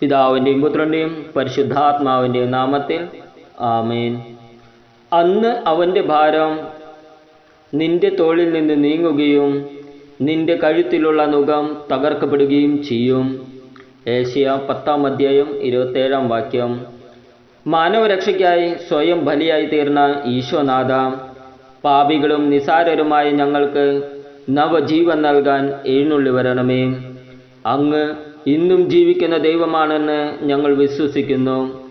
പിതാവിന്റെയും പുത്രന്റെയും പരിശുദ്ധാത്മാവിന്റെയും നാമത്തിൽ ആമേൻ. അന്ന് അവന്റെ ഭാരം നിന്റെ തോളിൽ നിന്ന് നീങ്ങുകയും നിന്റെ കഴുത്തിലുള്ള നുഖം തകർക്കപ്പെടുകയും ചെയ്യും. ഏഷ്യ പത്താം അധ്യായം ഇരുപത്തേഴാം വാക്യം. മാനവരക്ഷയ്ക്കായി സ്വയം ബലിയായി തീർന്ന ഈശോനാഥ പാപികളും നിസാരരുമായ ഞങ്ങൾക്ക് നവജീവൻ നൽകാൻ എഴുന്നള്ളി വരണമേ. അങ്ങ് ഇന്നും ജീവിക്കുന്ന ദൈവമാണെന്ന് ഞങ്ങൾ വിശ്വസിക്കുന്നു.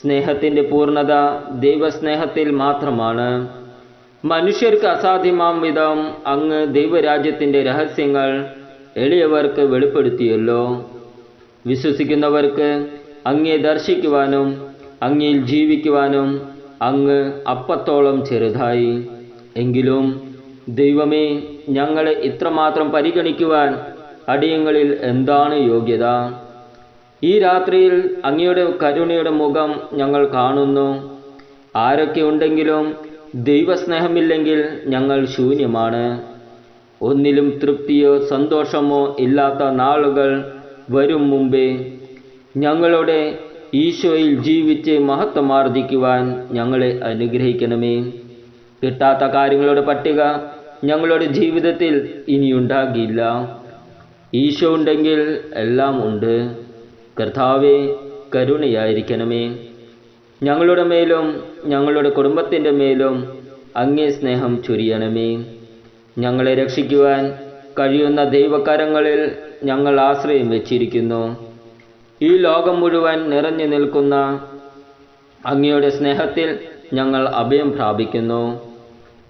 സ്നേഹത്തിന്റെ പൂർണത ദൈവസ്നേഹത്തിൽ മാത്രമാണ്. മനുഷ്യർക്ക് അസാധ്യമാം വിധം അങ്ങ് ദൈവരാജ്യത്തിന്റെ രഹസ്യങ്ങൾ എളിയവർക്ക് വെളിപ്പെടുത്തിയല്ലോ. വിശ്വസിക്കുന്നവർക്ക് അങ്ങേ ദർശിക്കുവാനും അങ്ങയിൽ ജീവിക്കുവാനും അങ്ങ് അപ്പത്തോളം ചെറുതായി. എങ്കിലും ദൈവമേ ഞങ്ങളെ ഇത്രമാത്രം പരിഗണിക്കുവാൻ അടിയങ്ങളിൽ എന്താണ് യോഗ്യത? ഈ രാത്രിയിൽ അങ്ങയുടെ കരുണയുടെ മുഖം ഞങ്ങൾ കാണുന്നു. ആരൊക്കെ ഉണ്ടെങ്കിലും ദൈവസ്നേഹമില്ലെങ്കിൽ ഞങ്ങൾ ശൂന്യമാണ്. ഒന്നിലും തൃപ്തിയോ സന്തോഷമോ ഇല്ലാത്ത നാളുകൾ വരും മുമ്പേ ഞങ്ങളുടെ ഈശോയിൽ ജീവിച്ച് മഹത്വമാർജിക്കുവാൻ ഞങ്ങളെ അനുഗ്രഹിക്കണമേ. കിട്ടാത്ത കാര്യങ്ങളുടെ പട്ടിക ഞങ്ങളുടെ ജീവിതത്തിൽ ഇനിയുണ്ടാകില്ല. ഈശോ ഉണ്ടെങ്കിൽ എല്ലാം ഉണ്ട്. കർത്താവെ കരുണയായിരിക്കണമേ. ഞങ്ങളുടെ മേലും ഞങ്ങളുടെ കുടുംബത്തിന്റെ മേലും അങ്ങേ സ്നേഹം ചൊരിയണമേ. ഞങ്ങളെ രക്ഷിക്കുവാൻ കഴിയുന്ന ദൈവകരങ്ങളിൽ ഞങ്ങൾ ആശ്രയം വെച്ചിരിക്കുന്നു. ഈ ലോകം മുഴുവൻ നിറഞ്ഞു നിൽക്കുന്ന അങ്ങയുടെ സ്നേഹത്തിൽ ഞങ്ങൾ അഭയം പ്രാപിക്കുന്നു.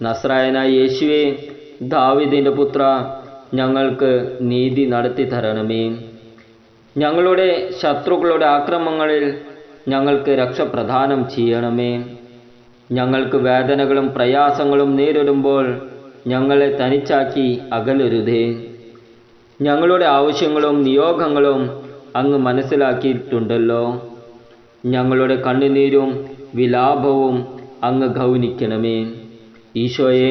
നസ്രായനായ യേശുവെ ദാവിദിന്റെ പുത്ര ഞങ്ങൾക്ക് നീതി നടത്തി തരണമേ. ഞങ്ങളുടെ ശത്രുക്കളുടെ ആക്രമങ്ങളിൽ ഞങ്ങൾക്ക് രക്ഷ പ്രദാനം ചെയ്യണമേ. ഞങ്ങൾക്ക് വേദനകളും പ്രയാസങ്ങളും നേരിടുമ്പോൾ ഞങ്ങളെ തനിച്ചാക്കി അകലരുതേ. ഞങ്ങളുടെ ആവശ്യങ്ങളും നിയോഗങ്ങളും അങ്ങ് മനസ്സിലാക്കിയിട്ടുണ്ടല്ലോ. ഞങ്ങളുടെ കണ്ണുനീരും വിലാപവും അങ്ങ് ഗൗനിക്കണമേ. ഈശോയെ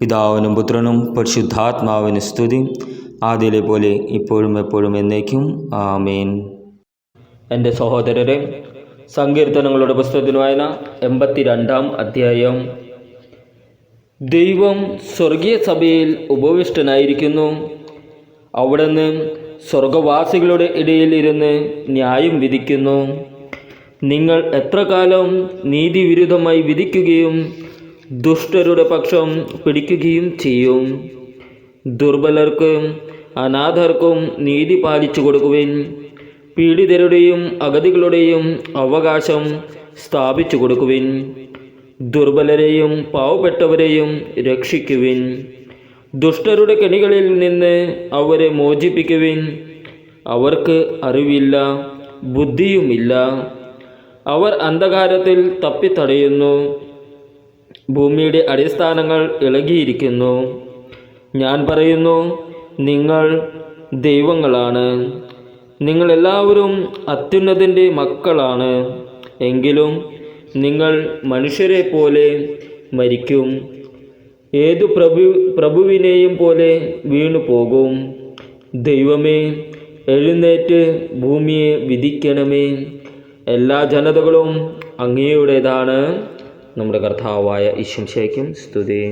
പിതാവിനും പുത്രനും പരിശുദ്ധാത്മാവിന് സ്തുതി. ആദ്യയിലെ പോലെ ഇപ്പോഴും എപ്പോഴും എന്നേക്കും. ആമേൻ. എന്റെ സഹോദരരെ സങ്കീർത്തനങ്ങളുടെ പുസ്തകത്തിന് വായന എൺപത്തിരണ്ടാം അധ്യായം. ദൈവം സ്വർഗീയ സഭയിൽ ഉപവിഷ്ടനായിരിക്കുന്നു. അവിടുന്ന് സ്വർഗവാസികളുടെ ഇടയിൽ ഇരുന്ന് ന്യായം വിധിക്കുന്നു. നിങ്ങൾ എത്ര കാലം നീതിവിരുദ്ധമായി വിധിക്കുകയും ദുഷ്ടരുടെ പക്ഷം പിടിക്കുകയും ചെയ്യും. ദുർബലർക്കും അനാഥർക്കും നീതി പാലിച്ചു കൊടുക്കുവിൻ. പീഡിതരുടെയും അഗതികളുടെയും അവകാശം സ്ഥാപിച്ചു കൊടുക്കുവിൻ. ദുർബലരെയും പാവപ്പെട്ടവരെയും രക്ഷിക്കുവിൻ. ദുഷ്ടരുടെ കെണികളിൽ നിന്ന് അവരെ മോചിപ്പിക്കുവിൻ. അവർക്ക് അറിവില്ല ബുദ്ധിയുമില്ല. അവർ അന്ധകാരത്തിൽ തപ്പിത്തടയുന്നു. ഭൂമിയുടെ അടിസ്ഥാനങ്ങൾ ഇളകിയിരിക്കുന്നു. ഞാൻ പറയുന്നു നിങ്ങൾ ദൈവങ്ങളാണ്. നിങ്ങളെല്ലാവരും അത്യുന്നതിന്റെ മക്കളാണ്. എങ്കിലും നിങ്ങൾ മനുഷ്യരെ പോലെ മരിക്കും. ഏതു പ്രഭു പ്രഭുവിനെയും പോലെ വീണു പോകും. ദൈവമേ എഴുന്നേറ്റ് ഭൂമിയെ വിധിക്കണമേ. എല്ലാ ജനതകളും അങ്ങയുടേതാണ്. നമ്മുടെ കർത്താവായ ഈശ്വംശയ്ക്കും സ്തുതി.